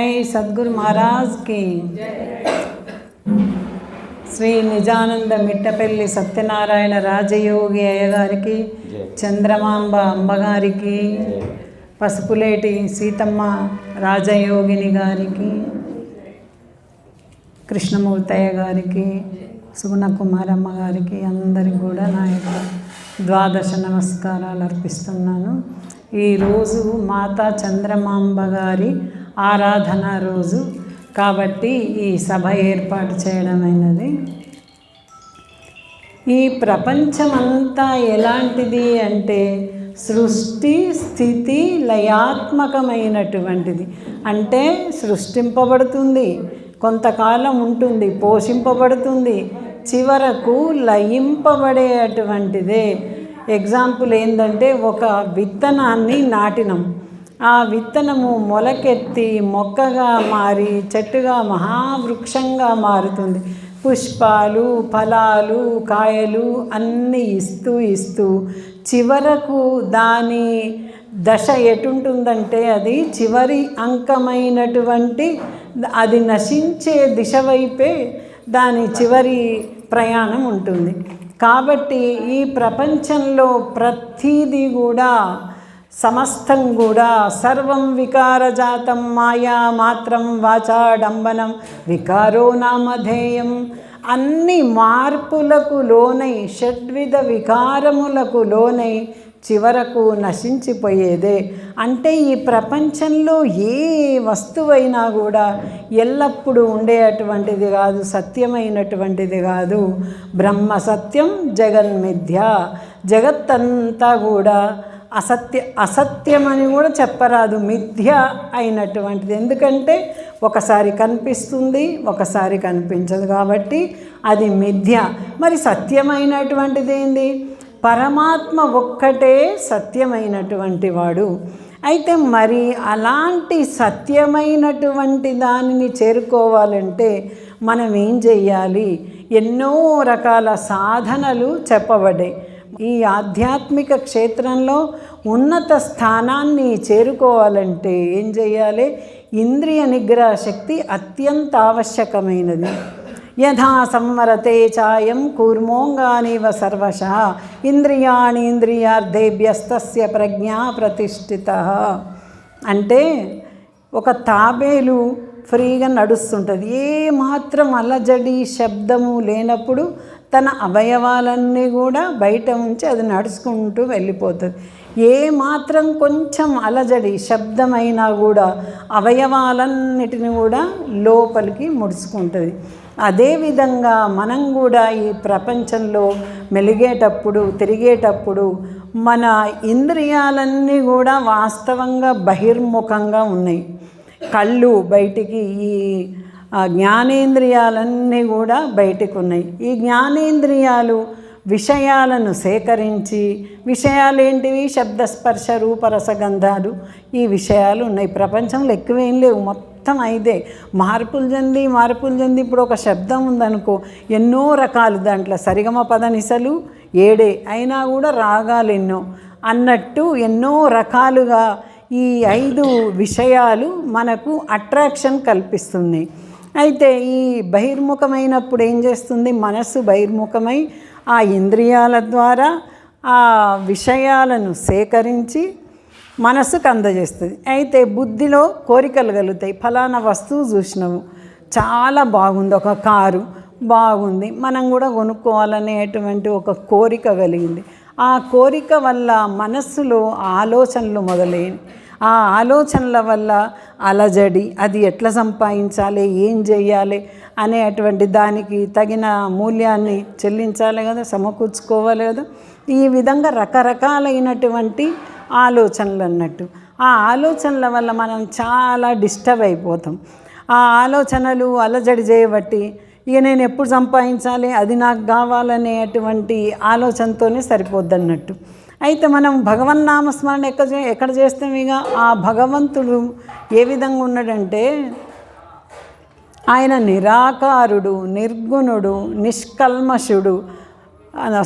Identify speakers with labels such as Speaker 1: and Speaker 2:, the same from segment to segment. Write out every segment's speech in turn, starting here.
Speaker 1: జై సద్గురు మహారాజ్కి శ్రీ నిజానంద మిట్టపల్లి సత్యనారాయణ రాజయోగి అయ్యగారికి చంద్రమాంబ అమ్మగారికి పసుపులేటి సీతమ్మ రాజయోగిని గారికి కృష్ణమూర్తయ్య గారికి సుగుణ కుమారమ్మ గారికి అందరికి కూడా నా యొక్క ద్వాదశ నమస్కారాలు అర్పిస్తున్నాను. ఈరోజు మాతా చంద్రమాంబ గారి ఆరాధన రోజు. కాబట్టి ఈ సభ ఏర్పాటు చేయడమైనది ఈ ప్రపంచమంతా ఎలాంటిది అంటే సృష్టి స్థితి లయాత్మకమైనటువంటిది. అంటే సృష్టింపబడుతుంది కొంతకాలం ఉంటుంది పోషింపబడుతుంది చివరకు లయింపబడేటువంటిదే. ఎగ్జాంపుల్ ఏంటంటే ఒక విత్తనాన్ని నాటినం. ఆ విత్తనము మొలకెత్తి మొక్కగా మారి చెట్టుగా మహావృక్షంగా మారుతుంది. పుష్పాలు ఫలాలు కాయలు అన్నీ ఇస్తూ ఇస్తూ చివరకు దాని దశ ఎటుంటుందంటే అది చివరి అంకమైనటువంటి అది నశించే దిశ వైపే దాని చివరి ప్రయాణం ఉంటుంది. కాబట్టి ఈ ప్రపంచంలో ప్రతీది కూడా సమస్తం కూడా సర్వం వికారజాతం మాయా మాత్రం వాచాడంబనం. వికారో నామధేయం అన్ని మార్పులకు లోనై షడ్విధ వికారములకు లోనై చివరకు నశించిపోయేదే. అంటే ఈ ప్రపంచంలో ఏ వస్తువైనా కూడా ఎల్లప్పుడూ ఉండేటువంటిది కాదు సత్యమైనటువంటిది కాదు. బ్రహ్మ సత్యం జగన్మిథ్య జగత్తంతా కూడా అసత్య అసత్యమని కూడా చెప్పరాదు మిథ్య అయినటువంటిది. ఎందుకంటే ఒకసారి కనిపిస్తుంది ఒకసారి కనిపించదు కాబట్టి అది మిథ్య. మరి సత్యమైనటువంటిది ఏంది? పరమాత్మ ఒక్కటే సత్యమైనటువంటి వాడు. అయితే మరి అలాంటి సత్యమైనటువంటి దానిని చేరుకోవాలంటే మనం ఏం చెయ్యాలి? ఎన్నో రకాల సాధనలు చెప్పబడ్డాయి. ఈ ఆధ్యాత్మిక క్షేత్రంలో ఉన్నత స్థానాన్ని చేరుకోవాలంటే ఏం చేయాలి? ఇంద్రియ నిగ్రహ శక్తి అత్యంత ఆవశ్యకమైనది. యథా సంవరతే చాయం కూర్మోంగానివ సర్వశ ఇంద్రియాణి ఇంద్రియార్థేభ్యస్తస్య ప్రజ్ఞా ప్రతిష్ఠిత. అంటే ఒక తాబేలు ఫ్రీగా నడుస్తుంటుంది. ఏ మాత్రం అలజడి శబ్దము లేనప్పుడు తన అవయవాలన్నీ కూడా బయట ఉంచి అది నడుచుకుంటూ వెళ్ళిపోతుంది. ఏ మాత్రం కొంచెం అలజడి శబ్దమైనా కూడా అవయవాలన్నిటిని కూడా లోపలికి ముడుచుకుంటుంది. అదేవిధంగా మనం కూడా ఈ ప్రపంచంలో మెలిగేటప్పుడు తిరిగేటప్పుడు మన ఇంద్రియాలన్నీ కూడా వాస్తవంగా బహిర్ముఖంగా ఉన్నాయి. కళ్ళు బయటికి ఈ ఆ జ్ఞానేంద్రియాలన్నీ కూడా బయటకు ఉన్నాయి ఈ జ్ఞానేంద్రియాలు విషయాలను సేకరించి విషయాలు ఏంటివి శబ్దస్పర్శ రూపరసగంధాలు ఈ విషయాలు ఉన్నాయి. ప్రపంచంలో ఎక్కువేం లేవు. మొత్తం ఐదే. మార్పులు చెంది మార్పులు చెంది ఇప్పుడు ఒక శబ్దం ఉందనుకో ఎన్నో రకాలు దాంట్లో. సరిగమ పదనిసలు ఏడే. అయినా కూడా రాగాలు ఎన్నో. అన్నట్టు ఎన్నో రకాలుగా ఈ ఐదు విషయాలు మనకు అట్రాక్షన్ కల్పిస్తుంది అయితే ఈ బహిర్ముఖమైనప్పుడు ఏం చేస్తుంది? మనస్సు బహిర్ముఖమై ఆ ఇంద్రియాల ద్వారా ఆ విషయాలను సేకరించి మనస్సుకు అందజేస్తుంది. అయితే బుద్ధిలో కోరికలు కలుగుతాయి. ఫలానా వస్తువు చూసినాము. చాలా బాగుంది. ఒక కారు బాగుంది. మనం కూడా కొనుక్కోవాలనేటువంటి ఒక కోరిక కలిగింది. ఆ కోరిక వల్ల మనస్సులో ఆలోచనలు మొదలైనవి. ఆ ఆలోచనల వల్ల అలజడి అది ఎట్లా సంపాదించాలి ఏం చేయాలి అనేటువంటి దానికి తగిన మూల్యాన్ని చెల్లించాలి కదా సమకూర్చుకోవాలి కదా. ఈ విధంగా రకరకాలైనటువంటి ఆలోచనలు అన్నట్టు. ఆ ఆలోచనల వల్ల మనం చాలా డిస్టర్బ్ అయిపోతాం. ఆ ఆలోచనలు అలజడి చేయబట్టి ఇక నేను ఎప్పుడు సంపాదించాలి అది నాకు కావాలనేటువంటి ఆలోచనతోనే సరిపోద్దన్నట్టు. అయితే మనం భగవన్నామస్మరణ ఎక్కడ ఎక్కడ చేస్తాం ఇక? ఆ భగవంతుడు ఏ విధంగా ఉన్నాడంటే ఆయన నిరాకారుడు నిర్గుణుడు నిష్కల్మషుడు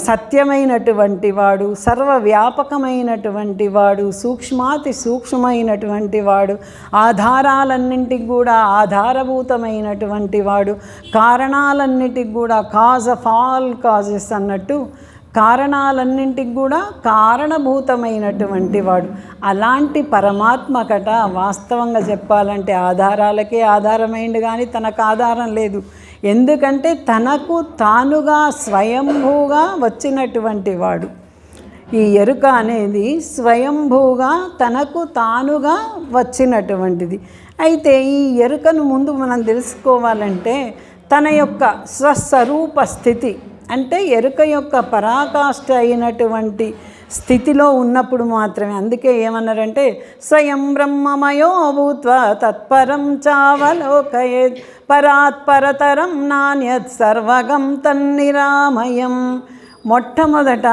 Speaker 1: సత్యమైనటువంటి వాడు సర్వవ్యాపకమైనటువంటి వాడు సూక్ష్మాతి సూక్ష్మమైనటువంటి వాడు ఆధారాలన్నింటికి కూడా ఆధారభూతమైనటువంటి వాడు కారణాలన్నిటికి కూడా కాజ్ ఆఫ్ ఆల్ కాజెస్ అన్నట్టు కారణాలన్నింటికి కూడా కారణభూతమైనటువంటి వాడు. అలాంటి పరమాత్మకట వాస్తవంగా చెప్పాలంటే ఆధారాలకే ఆధారమైంది కానీ తనకు ఆధారం లేదు. ఎందుకంటే తనకు తానుగా స్వయంభూగా వచ్చినటువంటి వాడు. ఈ ఎరుక అనేది స్వయంభూగా తనకు తానుగా వచ్చినటువంటిది. అయితే ఈ ఎరుకను ముందు మనం తెలుసుకోవాలంటే తన యొక్క స్వస్వరూప స్థితి అంటే ఎరుక యొక్క పరాకాష్ఠ అయినటువంటి స్థితిలో ఉన్నప్పుడు మాత్రమే. అందుకే ఏమన్నారంటే స్వయం బ్రహ్మమయో భూత్వ తత్పరం చావలోకయే పరాత్పరతరం నాణ్యత్ సర్వగం తన్నిరామయం. మొట్టమొదట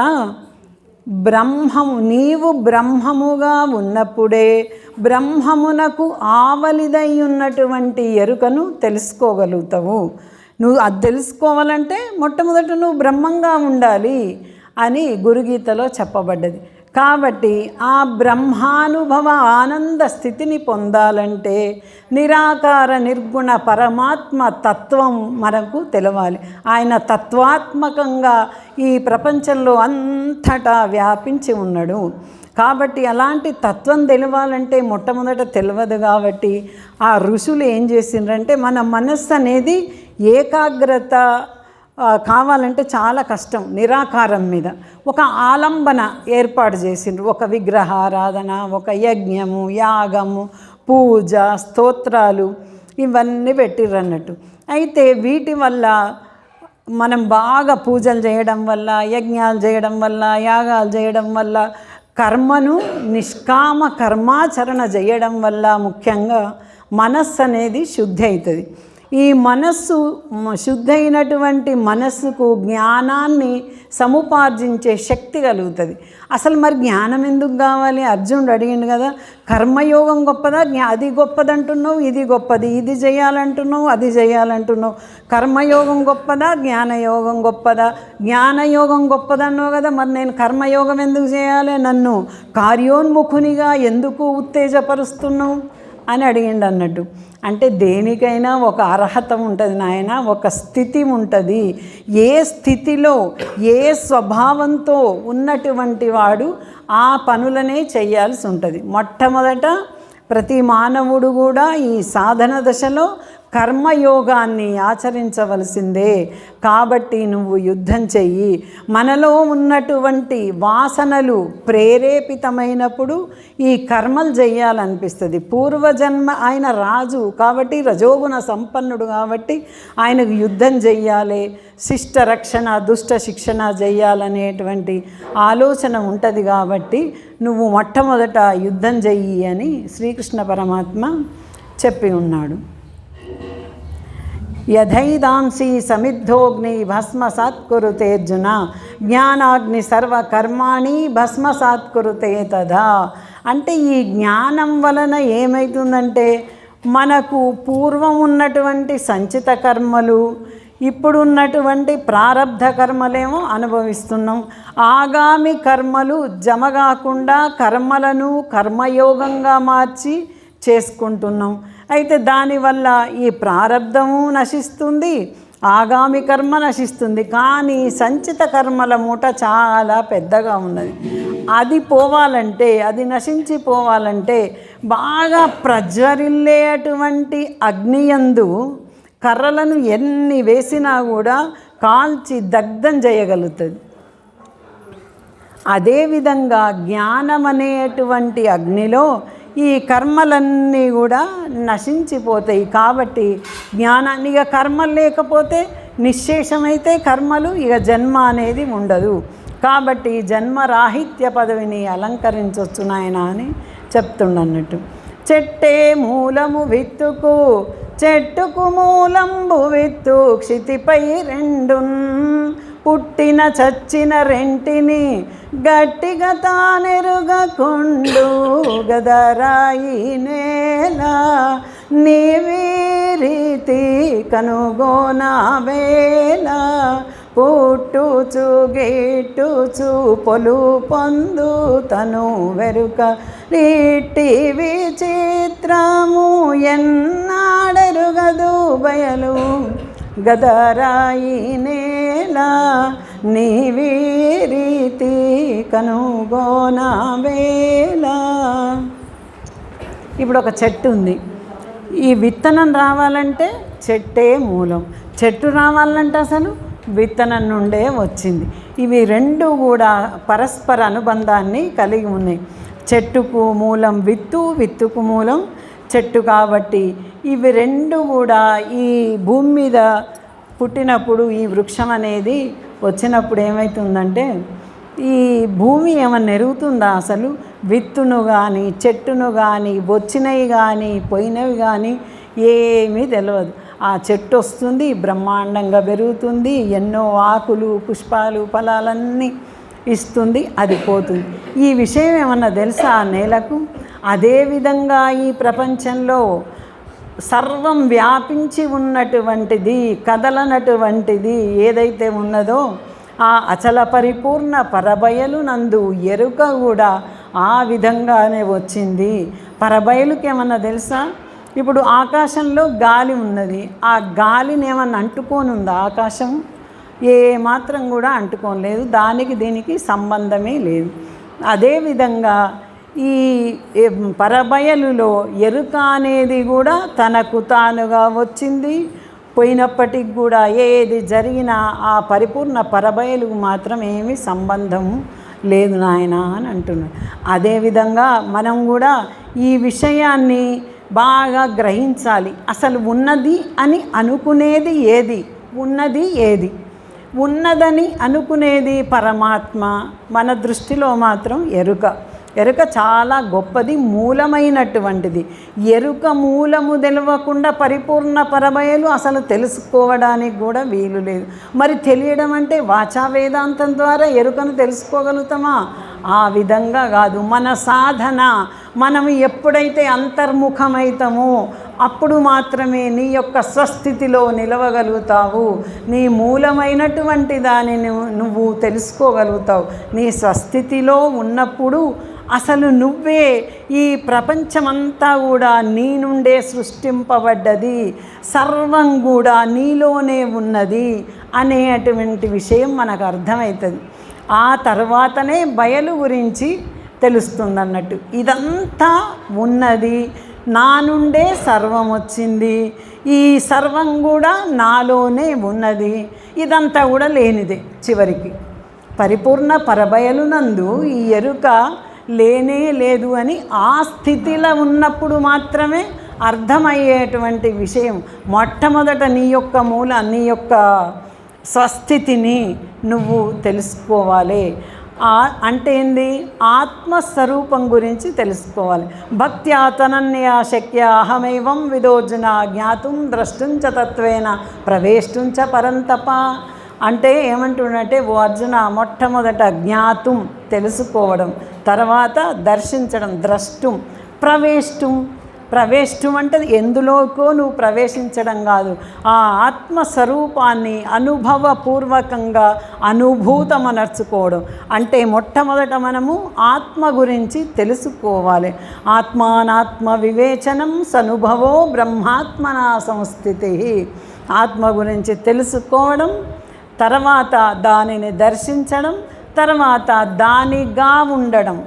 Speaker 1: బ్రహ్మము నీవు బ్రహ్మముగా ఉన్నప్పుడే బ్రహ్మమునకు ఆవలిదై ఉన్నటువంటి ఎరుకను తెలుసుకోగలుగుతావు. నువ్వు అది తెలుసుకోవాలంటే మొట్టమొదట నువ్వు బ్రహ్మంగా ఉండాలి అని గురుగీతలో చెప్పబడ్డది. కాబట్టి ఆ బ్రహ్మానుభవ ఆనంద స్థితిని పొందాలంటే నిరాకార నిర్గుణ పరమాత్మ తత్వం మనకు తెలవాలి. ఆయన తత్వాత్మకంగా ఈ ప్రపంచంలో అంతటా వ్యాపించి ఉన్నాడు. కాబట్టి అలాంటి తత్వం తెలవాలంటే మొట్టమొదట తెలియదు కాబట్టి ఆ ఋషులు ఏం చేసిండ్రంటే మన మనస్సు అనేది ఏకాగ్రత కావాలంటే చాలా కష్టం నిరాకారం మీద. ఒక ఆలంబన ఏర్పాటు చేసిండ్రు. ఒక విగ్రహారాధన ఒక యజ్ఞము యాగము పూజ స్తోత్రాలు ఇవన్నీ పెట్టిర్రు అన్నట్టు అయితే వీటి వల్ల మనం బాగా పూజలు చేయడం వల్ల యజ్ఞాలు చేయడం వల్ల యాగాలు చేయడం వల్ల కర్మను నిష్కామ కర్మాచరణ చేయడం వల్ల ముఖ్యంగా మనస్సు అనేది శుద్ధి అవుతుంది ఈ మనస్సు శుద్ధైనటువంటి మనస్సుకు జ్ఞానాన్ని సముపార్జించే శక్తి కలుగుతుంది. అసలు మరి జ్ఞానం ఎందుకు కావాలి? అర్జునుడు అడిగిండు కదా కర్మయోగం గొప్పదా? జ్ఞా అది గొప్పదంటున్నావు ఇది గొప్పది. ఇది చేయాలంటున్నావు అది చేయాలంటున్నావు. కర్మయోగం గొప్పదా? జ్ఞానయోగం గొప్పదా? జ్ఞానయోగం గొప్పదన్నావు కదా మరి నేను కర్మయోగం ఎందుకు చేయాలి నన్ను? కార్యోన్ముఖునిగా ఎందుకు ఉత్తేజపరుస్తున్నావు? అని అడిగిండు అన్నట్టు. అంటే దేనికైనా ఒక అర్హత ఉంటుంది నాయన ఒక స్థితి ఉంటుంది. ఏ స్థితిలో ఏ స్వభావంతో ఉన్నటువంటి వాడు ఆ పనులనే చేయాల్సి ఉంటుంది. మొట్టమొదట ప్రతి మానవుడు కూడా ఈ సాధన దశలో కర్మయోగాన్ని ఆచరించవలసిందే. కాబట్టి నువ్వు యుద్ధం చెయ్యి. మనలో ఉన్నటువంటి వాసనలు ప్రేరేపితమైనప్పుడు ఈ కర్మలు చెయ్యాలనిపిస్తుంది పూర్వజన్మ ఆయన రాజు కాబట్టి రజోగుణ సంపన్నుడు కాబట్టి ఆయనకు యుద్ధం చెయ్యాలి శిష్ట రక్షణ దుష్ట శిక్షణ చెయ్యాలనేటువంటి ఆలోచన ఉంటుంది కాబట్టి నువ్వు మొట్టమొదట యుద్ధం చెయ్యి అని శ్రీకృష్ణ పరమాత్మ చెప్పి ఉన్నాడు. యథైదాంసి సమిద్ధోగ్ని భస్మసాత్ అర్జున. జ్ఞానాగ్ని సర్వకర్మాణి భస్మసాత్కురుతే తదా. అంటే ఈ జ్ఞానం వలన ఏమవుతుందంటే మనకు పూర్వం ఉన్నటువంటి సంచిత కర్మలు ఇప్పుడున్నటువంటి ప్రారబ్ధ కర్మలేమో అనుభవిస్తున్నాం. ఆగామి కర్మలు జమ కాకుండా కర్మలను కర్మయోగంగా మార్చి చేసుకుంటున్నాం. అయితే దానివల్ల ఈ ప్రారబ్ధము నశిస్తుంది ఆగామి కర్మ నశిస్తుంది. కానీ సంచిత కర్మల మూట చాలా పెద్దగా ఉన్నది. అది పోవాలంటే అది నశించిపోవాలంటే బాగా ప్రజ్వరిల్లేటువంటి అగ్నియందు కర్రలను ఎన్ని వేసినా కూడా కాల్చి దగ్ధం చేయగలుగుతుంది. అదేవిధంగా జ్ఞానం అనేటువంటి అగ్నిలో ఈ కర్మలన్నీ కూడా నశించిపోతాయి కాబట్టి జ్ఞానాన్ని ఇక కర్మలు లేకపోతే నిశ్శేషమైతే కర్మలు ఇక జన్మ అనేది ఉండదు. కాబట్టి జన్మరాహిత్య పదవిని అలంకరించవచ్చు నాయన అని చెప్తుండన్నట్టు. చెట్టే మూలము విత్తుకు చెట్టుకు మూలంబు విత్తు క్షితిపై రెండున్ పుట్టిన చచ్చిన రెంటిని గట్టిగా తానెరుగకుండు గదరాయి నేల నీవీరీతి కనుగోన వేళ. పుట్టుచు గిట్టుచు పొలు పొందు తను వెరుక. రీటి విచిత్రము ఎన్నాడరుగదు బయలు. గదరాయి నేల నీవి రీతి కనుగోన వేళ ఇప్పుడు ఒక చెట్టు ఉంది. ఈ విత్తనం రావాలంటే చెట్టే మూలం. చెట్టు రావాలంటే అసలు విత్తనం నుండే వచ్చింది. ఇవి రెండు కూడా పరస్పర అనుబంధాన్ని కలిగి ఉన్నాయి. చెట్టుకు మూలం విత్తు విత్తుకు మూలం చెట్టు కాబట్టి ఇవి రెండు కూడా ఈ భూమి మీద పుట్టినప్పుడు ఈ వృక్షం అనేది వచ్చినప్పుడు ఏమవుతుందంటే ఈ భూమి ఏమన్నా ఎరుగుతుందా అసలు? విత్తును కానీ చెట్టును కానీ వచ్చినవి కానీ పోయినవి కానీ ఏమీ తెలియదు ఆ చెట్టు వస్తుంది బ్రహ్మాండంగా పెరుగుతుంది ఎన్నో ఆకులు పుష్పాలు ఫలాలన్నీ ఇస్తుంది అది పోతుంది. ఈ విషయం ఏమన్నా తెలుసా ఆ నేలకు? అదేవిధంగా ఈ ప్రపంచంలో సర్వం వ్యాపించి ఉన్నటువంటిది కదలనటువంటిది ఏదైతే ఉన్నదో ఆ అచల పరిపూర్ణ పరబయలు నందు ఎరుక కూడా ఆ విధంగానే వచ్చింది. పరబయలుకి ఏమన్నా తెలుసా? ఇప్పుడు ఆకాశంలో గాలి ఉన్నది. ఆ గాలిని ఏమన్నా అంటుకొని ఉందా ఆకాశం? ఏ మాత్రం కూడా అంటుకోలేదు. దానికి దీనికి సంబంధమే లేదు. అదేవిధంగా ఈ పరభయలులో పరబయలులో ఎరుక అనేది కూడా తనకు తానుగా వచ్చింది. పోయినప్పటికి కూడా ఏది జరిగినా ఆ పరిపూర్ణ పరబయలుకు మాత్రం ఏమీ సంబంధం లేదు నాయన అని అంటున్నాడు. అదేవిధంగా మనం కూడా ఈ విషయాన్ని బాగా గ్రహించాలి. అసలు ఉన్నది అని అనుకునేది ఏది? ఉన్నది ఏది? ఉన్నదని అనుకునేది పరమాత్మ మన దృష్టిలో మాత్రం ఎరుక. ఎరుక చాలా గొప్పది మూలమైనటువంటిది. ఎరుక మూలము తెలవకుండా పరిపూర్ణ పరబయలు అసలు తెలుసుకోవడానికి కూడా వీలు లేదు. మరి తెలియడం అంటే వాచా వేదాంతం ద్వారా ఎరుకను తెలుసుకోగలుగుతామా? ఆ విధంగా కాదు. మన సాధన మనం ఎప్పుడైతే అంతర్ముఖమవుతామో అప్పుడు మాత్రమే నీ యొక్క స్వస్థితిలో నిలవగలుగుతావు. నీ మూలమైనటువంటి దానిని నువ్వు తెలుసుకోగలుగుతావు. నీ స్వస్థితిలో ఉన్నప్పుడు అసలు నువ్వే ఈ ప్రపంచమంతా కూడా నీ నుండే సృష్టింపబడ్డది. సర్వం కూడా నీలోనే ఉన్నది అనేటువంటి విషయం మనకు అర్థమవుతుంది ఆ తర్వాతనే బయలు గురించి తెలుస్తుంది అన్నట్టు ఇదంతా ఉన్నది నా నుండే సర్వం వచ్చింది ఈ సర్వం కూడా నాలోనే ఉన్నది ఇదంతా కూడా లేనిదే చివరికి. పరిపూర్ణ పరబయలునందు ఈ ఎరుక లేనే లేదు అని ఆ స్థితిలో ఉన్నప్పుడు మాత్రమే అర్థమయ్యేటువంటి విషయం. మొట్టమొదట నీ యొక్క మూల నీ యొక్క స్వస్థితిని నువ్వు తెలుసుకోవాలి. అంటే ఏంది? ఆత్మస్వరూపం గురించి తెలుసుకోవాలి. భక్త్యా తనన్య శక్య అహమైవం విదోజన జ్ఞాతుం ద్రష్టుంచ తత్వేన ప్రవేష్టుంచ చ పరంతప. అంటే ఏమంటుండంటే ఓ అర్జున మొట్టమొదట జ్ఞాతుం తెలుసుకోవడం తర్వాత దర్శించడం ద్రష్టం ప్రవేష్టం. ప్రవేశం అంటే ఎందులోకో నువ్వు ప్రవేశించడం కాదు. ఆ ఆత్మస్వరూపాన్ని అనుభవపూర్వకంగా అనుభూతమనర్చుకోవడం. అంటే మొట్టమొదట మనము ఆత్మ గురించి తెలుసుకోవాలి. ఆత్మానాత్మ వివేచనం సనుభవో బ్రహ్మాత్మనా సంస్థితి. ఆత్మ గురించి తెలుసుకోవడం తర్వాత దానిని దర్శించడం తర్వాత దానిగా ఉండడం.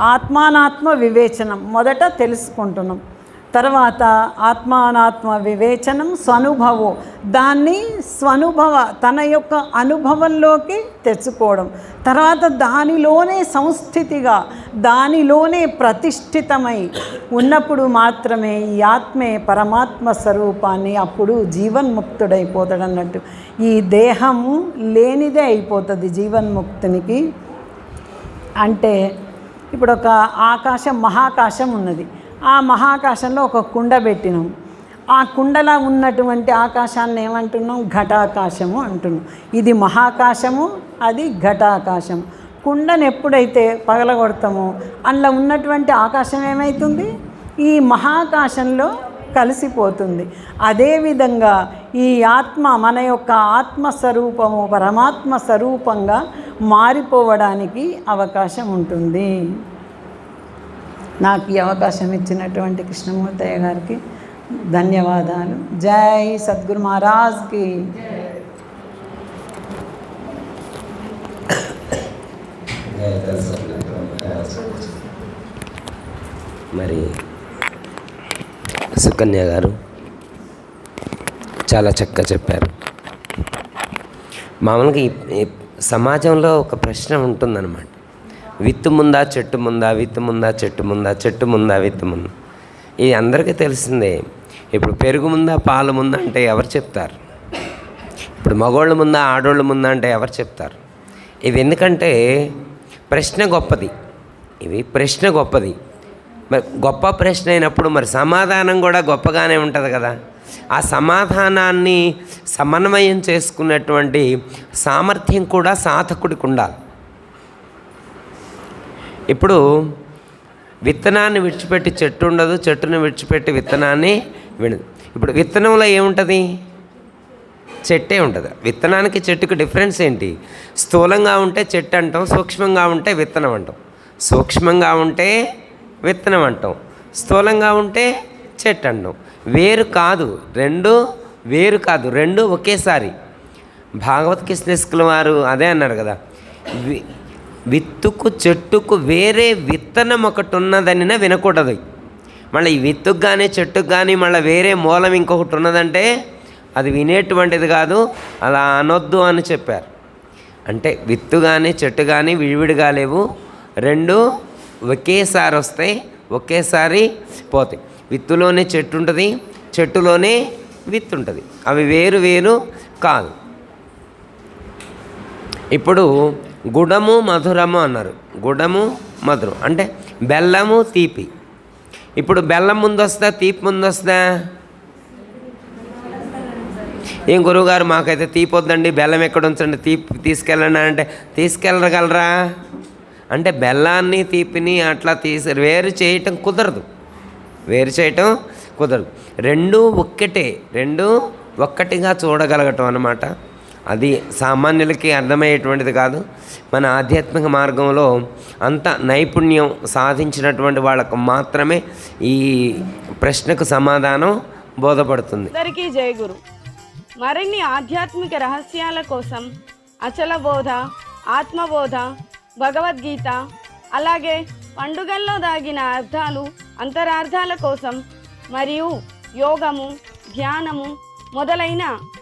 Speaker 1: ఆత్మానాత్మ వివేచనం మొదట తెలుసుకుంటున్నాం. తర్వాత ఆత్మానాత్మ వివేచనం స్వనుభవం. దాన్ని స్వనుభవ తన యొక్క అనుభవంలోకి తెచ్చుకోవడం. తర్వాత దానిలోనే సంస్థితిగా దానిలోనే ప్రతిష్ఠితమై ఉన్నప్పుడు మాత్రమే ఈ ఆత్మే పరమాత్మ స్వరూపాన్ని అప్పుడు జీవన్ముక్తుడైపోతాడు అన్నట్టు ఈ దేహము లేనిదే అయిపోతుంది జీవన్ముక్తునికి. అంటే ఇప్పుడు ఒక ఆకాశం మహాకాశం ఉన్నది. ఆ మహాకాశంలో ఒక కుండ పెట్టినాం. ఆ కుండలా ఉన్నటువంటి ఆకాశాన్ని ఏమంటున్నాం? ఘటాకాశము అంటున్నాం. ఇది మహాకాశము అది ఘటాకాశం కుండను ఎప్పుడైతే పగలగొడతామో అందులో ఉన్నటువంటి ఆకాశం ఏమవుతుంది ఈ మహాకాశంలో కలిసిపోతుంది. అదేవిధంగా ఈ ఆత్మ మన యొక్క ఆత్మస్వరూపము పరమాత్మ స్వరూపంగా మారిపోవడానికి అవకాశం ఉంటుంది. నాకు ఈ అవకాశం ఇచ్చినటువంటి కృష్ణమూర్తయ్య గారికి ధన్యవాదాలు. జై సద్గురు మహారాజ్కి.
Speaker 2: మరి సుకన్య గారు చాలా చక్కగా చెప్పారు. మామూలుగా ఈ- సమాజంలో ఒక ప్రశ్న ఉంటుందన్నమాట. విత్తు ముందా చెట్టు ముందా విత్తు ముందా చెట్టు ముందా చెట్టు ముందా విత్తు ముందా ఇది అందరికీ తెలిసిందే ఇప్పుడు పెరుగు ముందా పాలు ముందా అంటే ఎవరు చెప్తారు? ఇప్పుడు మగోళ్ళ ముందా ఆడోళ్ళ ముందా అంటే ఎవరు చెప్తారు? ఇవి ఎందుకంటే ప్రశ్న గొప్పది. ఇవి ప్రశ్న గొప్పది. మరి గొప్ప ప్రశ్న అయినప్పుడు మరి సమాధానం కూడా గొప్పగానే ఉంటుంది కదా. ఆ సమాధానాన్ని సమన్వయం చేసుకున్నటువంటి సామర్థ్యం కూడా సాధకుడికి ఉండాలి. ఇప్పుడు విత్తనాన్ని విడిచిపెట్టి చెట్టు ఉండదు చెట్టును విడిచిపెట్టి విత్తనాన్ని వినదు. ఇప్పుడు విత్తనంలో ఏముంటుంది? చెట్టే ఉంటుంది. విత్తనానికి చెట్టుకు డిఫరెన్స్ ఏంటి? స్థూలంగా ఉంటే చెట్టు అంటాం సూక్ష్మంగా ఉంటే విత్తనం అంటాం. సూక్ష్మంగా ఉంటే విత్తనం అంటాం. స్థూలంగా ఉంటే చెట్టు అంటాం. వేరు కాదు రెండు వేరు కాదు రెండు ఒకేసారి. భాగవత్ కృష్ణస్కుల వారు అదే అన్నారు కదా. వి- విత్తుకు చెట్టుకు వేరే విత్తనం ఒకటి ఉన్నదనినా వినకూడదు. మళ్ళీ ఈ విత్తుకు కానీ చెట్టుకు కానీ మళ్ళీ వేరే మూలం ఇంకొకటి ఉన్నదంటే అది వినేటువంటిది కాదు అలా అనొద్దు అని చెప్పారు. అంటే విత్తు కానీ చెట్టు కానీ విడివిడిగా లేవు రెండు ఒకేసారి వస్తాయి ఒకేసారి పోతాయి. విత్తులోనే చెట్టు ఉంటుంది చెట్టులోనే విత్తు ఉంటుంది అవి వేరు వేరు కాదు. ఇప్పుడు గుడము మధురము అన్నారు. గుడము మధురం. అంటే బెల్లము తీపి. ఇప్పుడు బెల్లం ముందు వస్తా తీపి ముందు వస్తా ఏం గురువుగారు మాకైతే తీపి వద్దండి బెల్లం ఎక్కడ ఉంచండి తీపి తీసుకెళ్ళండి అంటే తీసుకెళ్ళగలరా? అంటే బెల్లాన్ని తీపిని అట్లా తీసి వేరు చేయటం కుదరదు. వేరు చేయటం కుదరదు. రెండు ఒక్కటే రెండు ఒక్కటిగా చూడగలగటం అన్నమాట. అది సామాన్యులకి అర్థమయ్యేటువంటిది కాదు. మన ఆధ్యాత్మిక మార్గంలో అంత నైపుణ్యం సాధించినటువంటి వాళ్ళకు మాత్రమే ఈ ప్రశ్నకు సమాధానం బోధపడుతుంది.
Speaker 3: అందరికీ జయగురు మరిన్ని ఆధ్యాత్మిక రహస్యాల కోసం అచల బోధ ఆత్మబోధ భగవద్గీత అలాగే పండుగల్లో దాగిన అర్థాలు అంతరార్థాల కోసం మరియు యోగము ధ్యానము మొదలైన